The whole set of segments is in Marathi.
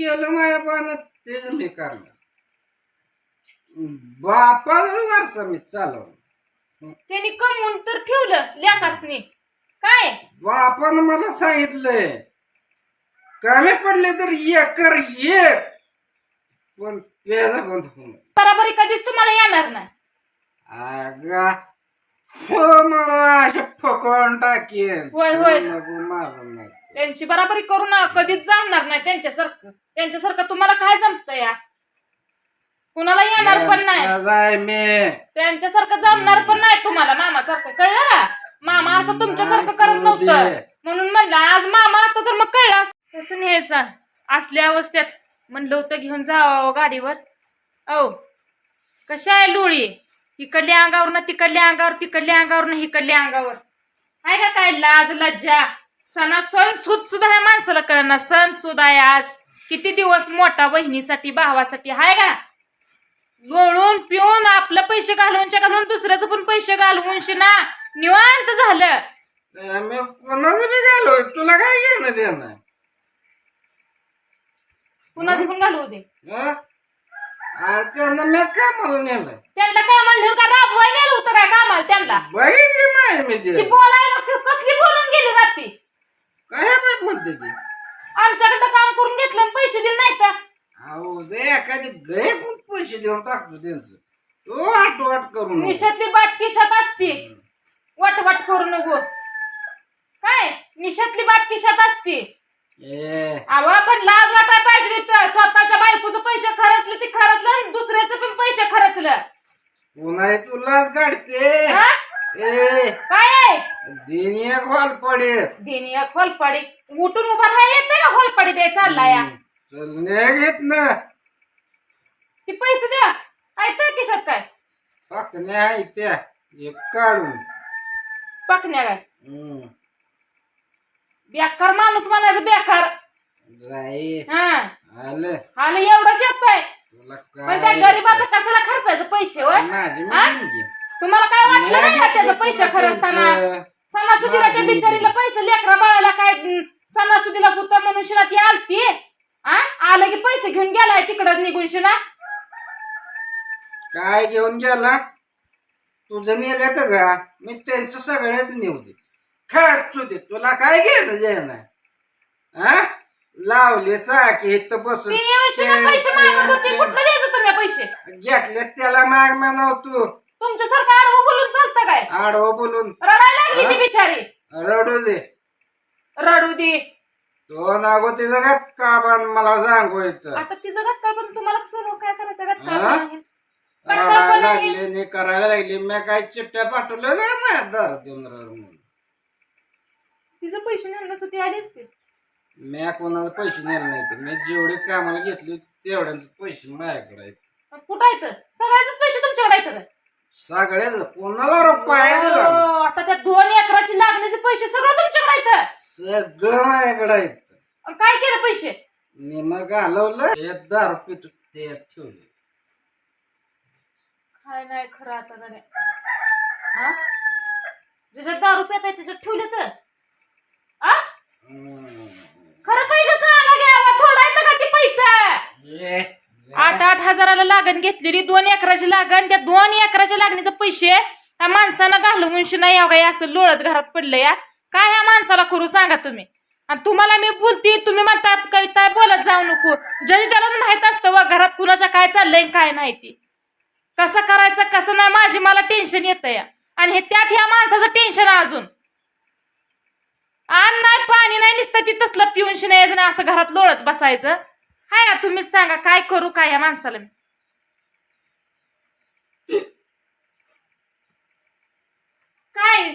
केलं माझ्या पाण्यात तेच मी करणार. बापाचा वारसा मी चालवणार त्यांनी कमवून तर ठेवलं लेखासनी काय? बापानं मला सांगितलंय कमी पडले तर एकर एक पण पेजा बंद होणार बराबरी कधीच तुम्हाला येणार नाही. अगा हो मला अशा फकवून टाकेन. होय, होय. नको मारून नाही त्यांची बराबरी करू ना कधीच जमणार नाही त्यांच्यासारखं. त्यांच्यासारखं तुम्हाला काय जमतं या? कुणाला येणार पण नाही. यांचा जाय मी. त्यांच्यासारखं जमणार पण नाही तुम्हाला मामासारखं कळलं? ना मामा असं तुमच्यासारखं करत. नव्हतं. म्हणून म्हणलं आज मामा असतं तर मग कळलं असतं. तसं न्यायचं असल्या अवस्थेत म्हणलं होतं घेऊन जावं गाडीवर. औ कशा आहे लोळी? इकडल्या अंगावर ना तिकडल्या अंगावर तिकडल्या अंगावर ना इकडल्या अंगावर. आहे का काय लाज लज्जा? सणा सण सुद सुद्धा ह्या माणसाला कळना. सण सुद्धा आहे आज. किती दिवस मोठा बहिणीसाठी भावासाठी हाय का? लोळून पिऊन आपलं पैसे घालवूनच्या घालून दुसऱ्याचं पण पैसे घालवून शिना निवांत झालं. कोणाचं बी तुला काय घेणं देणं? कुणाचं पण घालवू दे. हं? अरे त्यांना मी कामाला नेलं. त्यांना कामाला नेऊन का राबवाय नेलं होतं काय कामाला त्यांना? बघितली माय मी ती ते बोलायला क- कसली बोलून गेली रात्री? काय बोलते ती. आमच्याकडं काम करून घेतलं आणि पैसे दिले नाही तर अहो दे एखादी पण पैसे देऊन टाकतो त्यांचं तो आठवाट करून नको. निशातली बाट किशात असते. वटवट करू नको. काय? निशातली बाट किशात असते. ए. अहो पण लाज वाटाय पाहिजे स्वतःच्या बायकोचं पैसे खर्चले ते खर्चलं आणि दुसऱ्याचं पण पैसे खर्चलं. पुन्हा तुलाच काढते. हा? ए काय आहे? होलपाडी उठून उभा राहा येते का होलपाडी द्याय चाललाय या? चल ने घेत ना. ती पैसे द्या. किशात काय? आहे त्या. एक काढून. पकण्या काय? हम्म. बेकार माणूस म्हणायचं बेकार. जाई. हा. आलं. आलं एवढंच येतंय. तुला पण त्या काय? गरीबाचं कशाला खर्चायचं पैसे होय? माझी हा? तुम्हाला काय वाटलं नाही का त्याचं पैसे खरचताना. सणासुदीला त्या बिचारीला पैसे लेकरा बाळाला काय सणासुदीला म्हणून शिना ती आलती? आ? आलं की पैसे घेऊन गेलाय तिकडं निघून शिना काय घेऊन गेला? तुझं नेलं तर का मी त्यांचं सगळ्यात नेऊ दे. खर्च दे. तुला काय घेणं देणं? हा लावले साखी इथं बसून ती येऊन शिना पैसे मागत होती. कुठलं द्यायचं तुम्ही पैसे? घेतले त्याला माग म्हणाव तू. तुमच्यासारखं आडवं बोलून चालतं काय? आडवं बोलून. रडायला लागली ती हा? बिचारी. रडू दे. रडू दे. तो नागो ते जगात का बाण मला सांगू इथं. आता तिचं गत्ताळ पण तुम्हाला कसं काय करायचं? गत्ताळ हा? पण आहे. लागले ने करायला लागले. मी काय चिठ्ठ्या पाठवल्या जा माझ्या दारात येऊन रड म्हणून. तिचं पैसे नाही नसतं ती आली असते. मी कोणाला पैसे नेले नाही ते मी जेवढे कामाला घेतले तेवढ्यांचे पैसे माझ्याकडे आहेत. कुठं आहेत? सगळ्याच पैसे तुमच्याकडे आहेत? सगळ्याच कोणाला रुपया दिला हो, आता त्या दोन एकराची लागण्याचे पैसे सगळं तुमच्याकडे आहेत? सगळं माझ्याकडे आहेत. काय केलं पैसे? निम घालवलं दारू पितो ते ठेवले. काय नाही खरं आता गड्या. हा? ज्याच्यात दारू पेत आहे त्याच्यात ठेवले तर आ हम्म. खरं पैसे सांगा घ्यावा थोडा येतं का ते पैसा ये, आठ आठ हजाराला लागण घेतलेली दोन एकराची लागण त्या दोन एकराच्या लागणीचे पैसे ह्या माणसानं घालवून नाही या काय असं लोळत घरात पडलं या. काय ह्या माणसाला करू सांगा तुम्ही? आणि तुम्हाला मी बोलते तुम्ही म्हणतात कविता बोलत जाऊ नको. जरी त्यालाच माहीत असतं व घरात कुणाच्या काय चाललंय काय नाही ते. कसं करायचं कसं नाही माझी मला टेन्शन येत या. आणि हे त्यात ह्या माणसाचं टेन्शन अजून. अन्न नाही पाणी नाही निसतं ती तसलं पिऊन शिनायचं नाही असं घरात लोळत बसायचं. हाय ना तुम्हीच सांगा काय करू काय ह्या माणसाला मी? काय?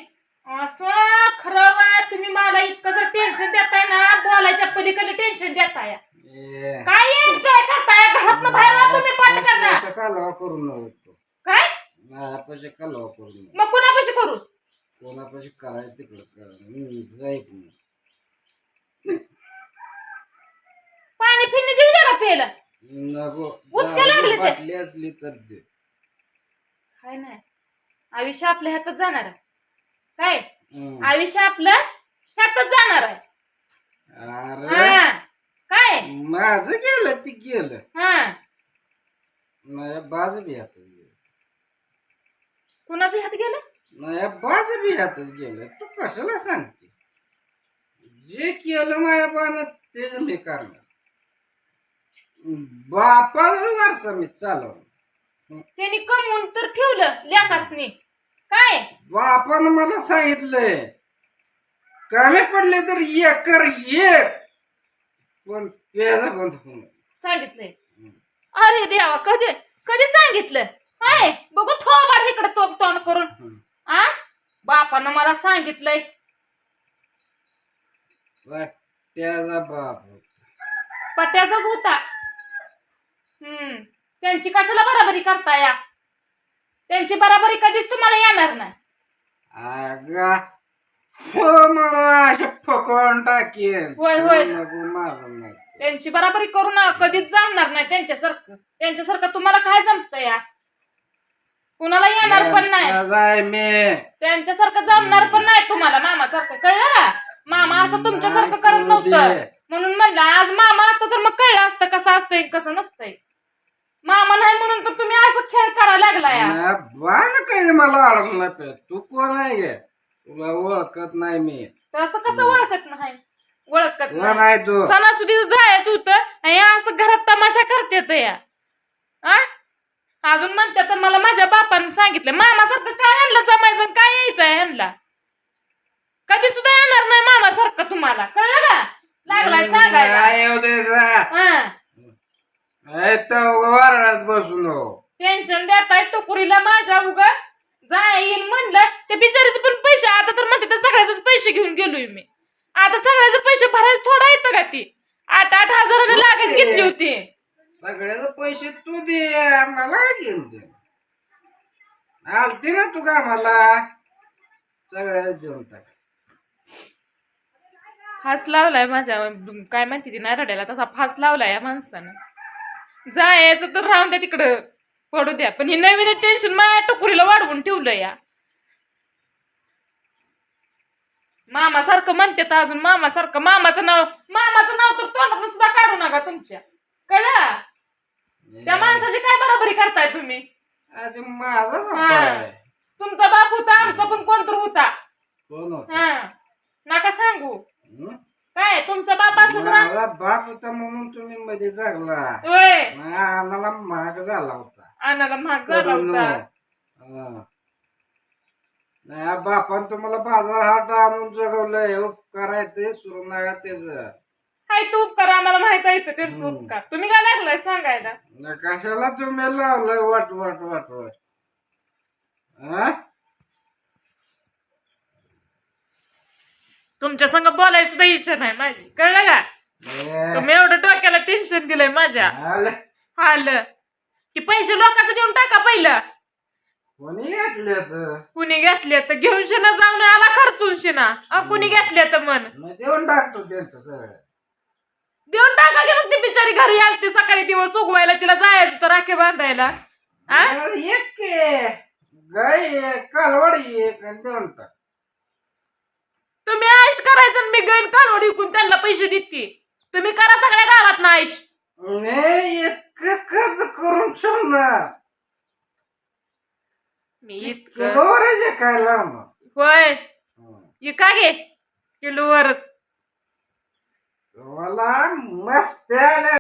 असं खरं वा तुम्ही मला इतकं जर टेन्शन देताय ना बोलायच्या पलीकडे टेन्शन देताय. ये. काय? काय करताय? घरात बाहेर वा तुम्ही पाठ पैसे करणार आता कालवा करू नको काय? माझ्या पैसे कालवा करू नको मग कुणापाशी करू? कोणापाशी करायचं तिकडं कर मी जाईत नाही. पाणी फिरणी का प्यायला? नको. उचका लागले ते. बाटली असली तर दे. काय नाही आयुष्य आपल्या ह्यातच जाणार आहे. काय. आयुष्य आपलं ह्यातच जाणार आहे. अरे. हा. काय? माझं गेलं ती गेलं. हा. माझ्या बाज बी हातच गेलं. कुणाचं हात गेलं? माझ्या बाज बी हातच गेलं. तू कशाला सांगते? जे केलं माझ्या बानं तेच मी करणार. बापाचा वारसा मी चालवणार त्यांनी कमवून तर ठेवलं लेखासनी काय? बापानं मला सांगितलंय कमी पडले तर एकर एक पण पेजा बंद होणार सांगितलंय. अरे देवा कधी कधी सांगितलं? काय? बघू थोबाड इकडे तोप तोंड करून. आ? बापानं मला सांगितलंय. त्याचा बाप होता. पट्याचाच होता. हम्म. त्यांची कशाला बराबरी करता या त्यांची बराबरी कधीच तुम्हाला येणार नाही. अगा हो मला अशा फकवून टाकेन. होय, होय. नको मारून नाही त्यांची बराबरी करू ना कधीच जमणार नाही त्यांच्यासारखं. त्यांच्यासारखं तुम्हाला काय जमतं या? कुणाला येणार पण नाही. मी. त्यांच्यासारखं जमणार पण नाही तुम्हाला मामासारखं. कळलं? का मामा असं तुमच्यासारखं करत करू नव्हतं. म्हणून म्हणलं आज मामा असतं तर मग कळलं असतं कसं असतंय कसं नसतंय. मामा नाही म्हणून तर तुम्ही असं खेळ करायला लागला या बाण काही मला अडवलं पे तू कोण आहे गे तुला ओळखत नाही मी. तर असं कसं ओळखत नाही? ओळखत कोण नाही. आहे तू? सणासुदीच जायचं होतं आणि असं घरात तमाशा करतात या आ? अजून म्हणतात तर मला माझ्या बापानं सांगितलं मामासारखं काय आणलं जमायचं आणि काय यायचंय ह्यांना? कधी सुद्धा येणार नाही मामासारखं तुम्हाला. कळलं का? लागलाय सांगायला. काय येऊ. हा. ए, तो वरडात बसू नको टेन्शन देताय टोकुरीला माझ्या उगा जाईल म्हणलं ते बिचारीचे पण पैसे आता तर म्हणते सगळ्याचे पैसे घेऊन गेलोय मी. आता सगळ्याचे पैसे भरायचं थोडा येतं का ती? आठ आठ लागत घेतली होती. सगळ्याचे पैसे तू दे मला काय घेऊन दे. आलती ना तू का मला सगळ्या देऊन टाक. फास लावलाय माझ्या काय माहिती ती नाही रडायला तसा फास लावलाय या माणसानं. जायचं तर राहून द्या तिकडं. पडू द्या. पण हे नवीन टेन्शन माझ्या टोकुरीला वाढवून ठेवलं या. मामासारखं म्हणते तर अजून मामासारखं. मामाचं नाव मामाचं नाव तर तोंडातून सुद्धा काढू नका तुमच्या. कळलं? त्या माणसाची काय बराबरी करताय तुम्ही? आधी माझा बाप हा. आहे. तुमचा बाप होता आमचा पण कोणतर होता. कोण होता? हा. नका सांगू. हं? काय तुमचा बाप असला तर बाप होता म्हणून तुम्ही मध्ये जगला. होय. आम्हाला महाग झाला होता. आणायला महाग झाला होता. हं. नाही हा बापान तुम्हाला बाजार हाट आणून जगवलंय उपकार आहे ते सुरू नका त्याच. हाय तू उपकार आम्हाला माहीत आहे हम्म. उपकार. तुम्ही काय लागलाय सांगायला? कशाला तुम्ही लावलंय? वाट वाट वाट वाट. हा? तुमच्या संग बोलायची सुद्धा इच्छा नाही माझी. कळलं का? तुम्ही एवढं डोक्याला टेन्शन दिलंय माझ्या. आलं. की पैसे लोकांचं देऊन टाका पहिलं. कोणी घेतले कुणी घेतले तर घेऊन शिना जाऊन आला खर्चून शिना. अ, कुणी घेतले तर मन देऊन टाकतो त्यांचं सगळं. देऊन टाका की मग ती बिचारी घरी आलती सकाळी दिवस उगवायला तिला जायचं तर राखे बांधायला. आ? एक के गाय एक कालवड एक आणि देऊन टाक. तुम्ही करायचं आणि मी गैन कालवड विकून त्यांना पैसे देते. तुम्ही करा सगळ्या गावात ना खर्च करून ठेवणार. मी इतकं किलोवर काय लावणार होय. हं. इका घे किलोवरच तुम्हाला मस्त आल्या